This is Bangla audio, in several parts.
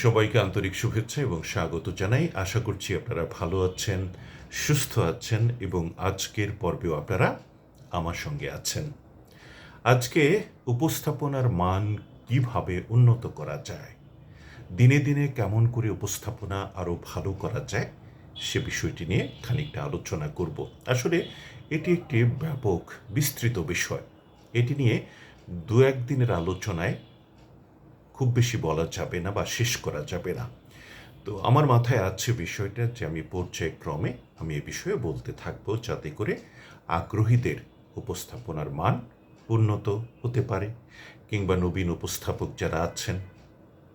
সবাইকে আন্তরিক শুভেচ্ছা এবং স্বাগত জানাই। আশা করছি আপনারা ভালো আছেন, সুস্থ আছেন এবং আজকের পর্বেও আপনারা আমার সঙ্গে আছেন। আজকে উপস্থাপনার মান কীভাবে উন্নত করা যায়, দিনে দিনে কেমন করে উপস্থাপনা আরও ভালো করা যায়, সে বিষয়টি নিয়ে খানিকটা আলোচনা করব। আসলে এটি একটি ব্যাপক বিস্তৃত বিষয়। এটি নিয়ে দু একদিনের আলোচনায় খুব বেশি বলা যাবে না বা শেষ করা যাবে না। তো আমার মাথায় আছে বিষয়টা যে আমি পর্যায়ক্রমে আমি এ বিষয়ে বলতে থাকব যাতে করে আগ্রহীদের উপস্থাপনার মান উন্নত হতে পারে কিংবা নবীন উপস্থাপক যারা আছেন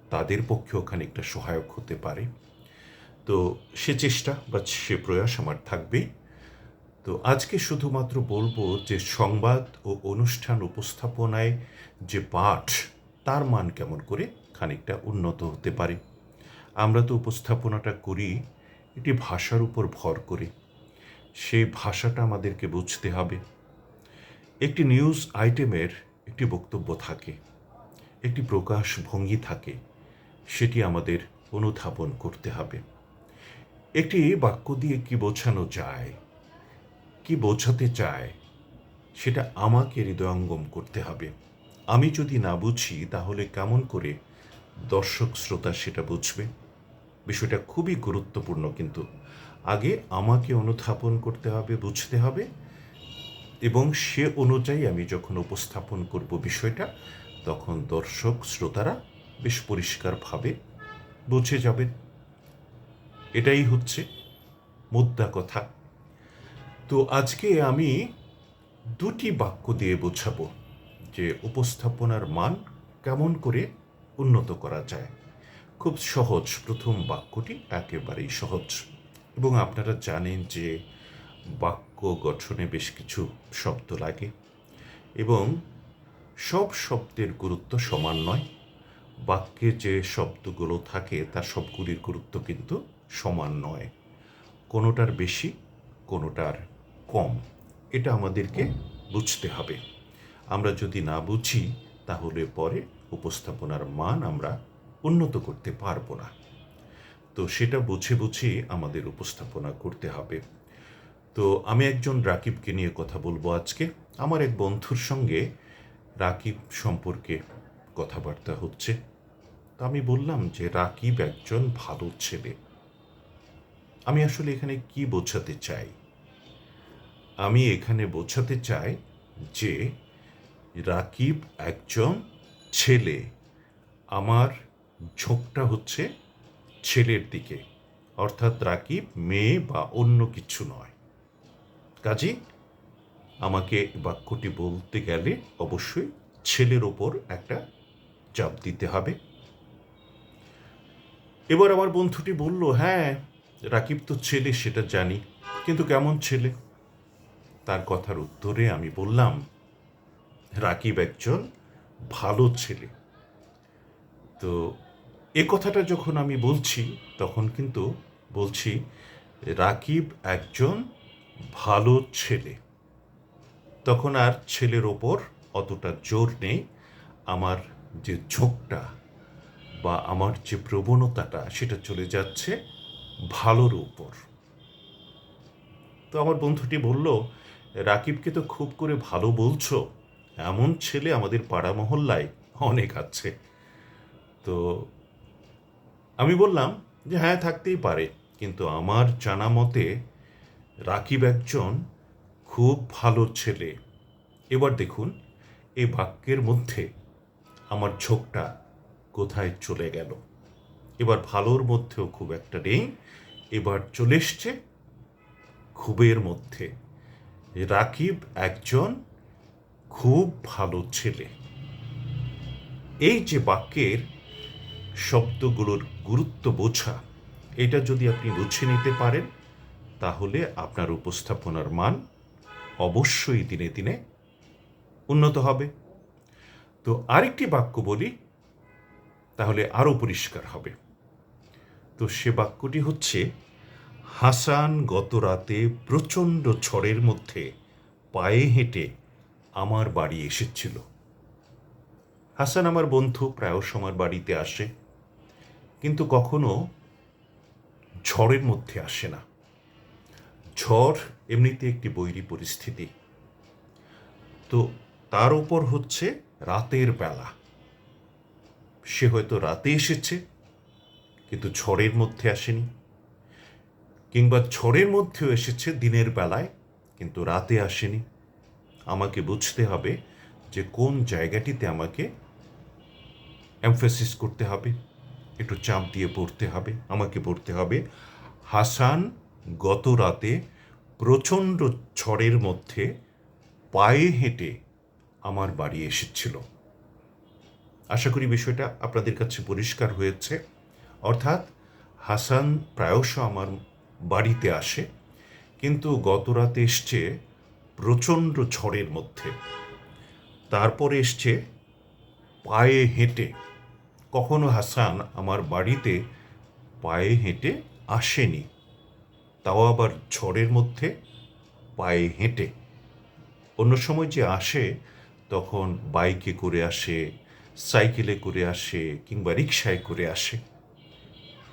তাদের পক্ষেও খানিকটা সহায়ক হতে পারে। তো সে চেষ্টা বা সে প্রয়াস আমার থাকবেই। তো আজকে শুধুমাত্র বলব যে সংবাদ ও অনুষ্ঠান উপস্থাপনায় যে পাঠ তার মান কেমন করে খানিকটা উন্নত হতে পারে। আমরা তো উপস্থাপনাটা করি, এটি ভাষার উপর ভর করে। সেই ভাষাটা আমাদেরকে বুঝতে হবে। একটি নিউজ আইটেমের একটি বক্তব্য থাকে, একটি প্রকাশ ভঙ্গি থাকে, সেটি আমাদের অনুধাবন করতে হবে। একটি বাক্য দিয়ে কি বোঝানো যায়, কি বোঝাতে চায়, সেটা আমাকে হৃদয়ঙ্গম করতে হবে। আমি যদি না বুঝি, তাহলে কেমন করে দর্শক, শ্রোতা সেটা বুঝবে? বিষয়টা খুবই গুরুত্বপূর্ণ কিন্তু। আগে আমাকে অনুধাবন করতে হবে, বুঝতে হবে এবং সে অনুযায়ী আমি যখন উপস্থাপন করব বিষয়টা, তখন দর্শক, শ্রোতারা বেশ পরিষ্কারভাবে বুঝে যাবেন। এটাই হচ্ছে মুদ্রা কথা। তো আজকে আমি দুটি বাক্য দিয়ে বোঝাবো। যে উপস্থাপনার মান কেমন করে উন্নত করা যায়। খুব সহজ প্রথম বাক্যটি একেবারেই সহজ। এবং আপনারা জানেন যে বাক্য গঠনে বেশ কিছু শব্দ লাগে এবং সব শব্দের গুরুত্ব সমান নয়। বাক্যে যে শব্দগুলো থাকে, তার সবগুলির গুরুত্ব কিন্তু সমান নয়। কোনোটার বেশি, কোনোটার কম। এটা আমাদেরকে বুঝতে হবে। আমরা যদি না বুঝি, তাহলে পরে উপস্থাপনার মান আমরা উন্নত করতে পারব না। তো সেটা বুঝে বুঝে আমাদের উপস্থাপনা করতে হবে। তো আমি একজন রাকিবকে নিয়ে কথা বলব আজকে। আমার এক বন্ধুর সঙ্গে রাকিব সম্পর্কে কথাবার্তা হচ্ছে। তো আমি বললাম যে, রাকিব একজন ভালো ছেলে। আমি আসলে এখানে কি বোঝাতে চাই? আমি এখানে বোঝাতে চাই যে রাকিব একজন ছেলে। আমার ঝোঁকটা হচ্ছে ছেলের দিকে। অর্থাৎ রাকিব মেয়ে বা অন্য কিছু নয়। কাজে, আমাকে বাক্যটি বলতে গেলে অবশ্যই ছেলের ওপর একটা চাপ দিতে হবে। এবার আমার বন্ধুটি বলল হ্যাঁ রাকিব তো ছেলে, সেটা জানি। কিন্তু কেমন ছেলে? তার কথার উত্তরে আমি বললাম রাকিব একজন ভালো ছেলে। তো এ কথাটা যখন আমি বলছি, তখন কিন্তু বলছি, রাকিব একজন ভালো ছেলে। তখন আর ছেলের ওপর অতটা জোর নেই। আমার যে ঝোঁকটা বা আমার যে প্রবণতাটা, সেটা চলে যাচ্ছে ভালোর উপর তো আমার বন্ধুটি বলল, রাকিবকে তো খুব করে ভালো বলছো। এমন ছেলে আমাদের পাড়া মহল্লায় অনেক আছে। তো আমি বললাম যে হ্যাঁ থাকতেই পারে। কিন্তু আমার জানা মতে রাকিব একজন খুব ভালো ছেলে। এবার দেখুন এই বাক্যের মধ্যে আমার ঝোঁকটা কোথায় চলে গেল। এবার ভালোর মধ্যেও খুব একটা নেই। এবার চলে এসছে খুবের মধ্যে। রাকিব একজন খুব ভালো ছেলে। এই যে বাক্যের শব্দগুলোর গুরুত্ব বোঝা, এটা যদি আপনি বুঝে নিতে পারেন, তাহলে আপনার উপস্থাপনার মান অবশ্যই দিনে দিনে উন্নত হবে। তো আরেকটি বাক্য বলি, তাহলে আরও পরিষ্কার হবে। তো সে বাক্যটি হচ্ছে, হাসান গত রাতে প্রচণ্ড ঝড়ের মধ্যে পায়ে হেঁটে আমার বাড়ি এসেছিল। হাসান আমার বন্ধু, প্রায়শ আমার বাড়িতে আসে। কিন্তু কখনো ঝড়ের মধ্যে আসে না। ঝড় এমনিতে একটি বৈরী পরিস্থিতি। তো তার উপর হচ্ছে রাতের বেলা। সে হয়তো রাতে এসেছে, কিন্তু ঝড়ের মধ্যে আসেনি। কিংবা ঝড়ের মধ্যেও এসেছে, দিনের বেলায়, কিন্তু রাতে আসেনি। আমাকে বুঝতে হবে যে কোন জায়গাটিতে আমাকে এমফেসিস করতে হবে, একটু চাপ দিয়ে পড়তে হবে, আমাকে পড়তে হবে। হাসান গত রাতে প্রচণ্ড ঝড়ের মধ্যে পায়ে হেঁটে আমার বাড়ি এসেছিল। আশা করি বিষয়টা আপনাদের কাছে পরিষ্কার হয়েছে। অর্থাৎ হাসান প্রায়শ আমার বাড়িতে আসে, কিন্তু গত রাতে এসছে প্রচণ্ড ঝড়ের মধ্যে। তারপরে এসছে পায়ে হেঁটে। কখনো হাসান আমার বাড়িতে পায়ে হেঁটে আসেনি। তাও আবার ঝড়ের মধ্যে পায়ে হেঁটে। অন্য সময় যে আসে, তখন বাইকে করে আসে, সাইকেলে করে আসে, কিংবা রিক্সায় করে আসে।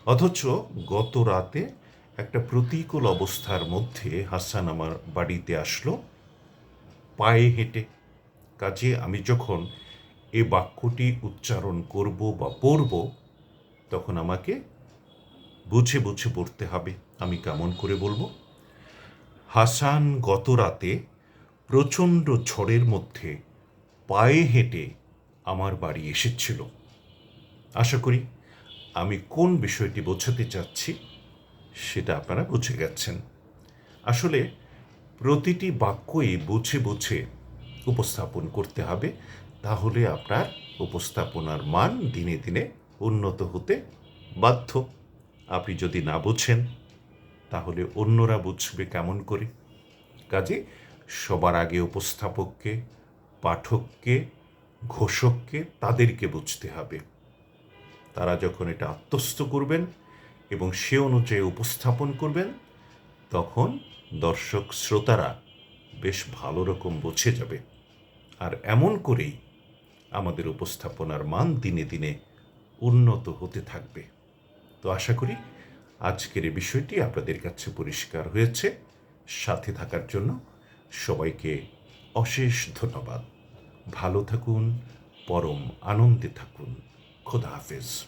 অথচ গত রাতে একটা প্রতিকূল অবস্থার মধ্যে হাসান আমার বাড়িতে আসলো। পায়ে হেঁটে। কাজে আমি যখন এ বাক্যটি উচ্চারণ করব বা পড়ব, তখন আমাকে বুঝে বুঝে পড়তে হবে। আমি কেমন করে বলব? হাসান গত রাতে প্রচণ্ড ঝড়ের মধ্যে পায়ে হেঁটে আমার বাড়ি এসেছিল। আশা করি আমি কোন বিষয়টি বোঝাতে চাচ্ছি, সেটা আপনারা বুঝে গেছেন। আসলে প্রতিটি বাক্যই বুঝে বুঝে উপস্থাপন করতে হবে, তাহলে আপনার উপস্থাপনার মান দিনে দিনে উন্নত হতে বাধ্য। আপনি যদি না বুঝেন, তাহলে অন্যরা বুঝবে কেমন করে? কাজে সবার আগে উপস্থাপককে, পাঠককে, ঘোষককে তাদেরকে বুঝতে হবে। তারা যখন এটা আত্মস্থ করবেন এবং সে অনুযায়ী উপস্থাপন করবেন, তখন দর্শক শ্রোতারা বেশ ভালো রকম বুঝে যাবে। আর এমন করেই আমাদের উপস্থাপনার মান দিনে দিনে উন্নত হতে থাকবে। তো আশা করি আজকের এই বিষয়টি আপনাদের কাছে পরিষ্কার হয়েছে। সাথে থাকার জন্য সবাইকে অশেষ ধন্যবাদ। ভালো থাকুন, পরম আনন্দে থাকুন। খোদা হাফেজ।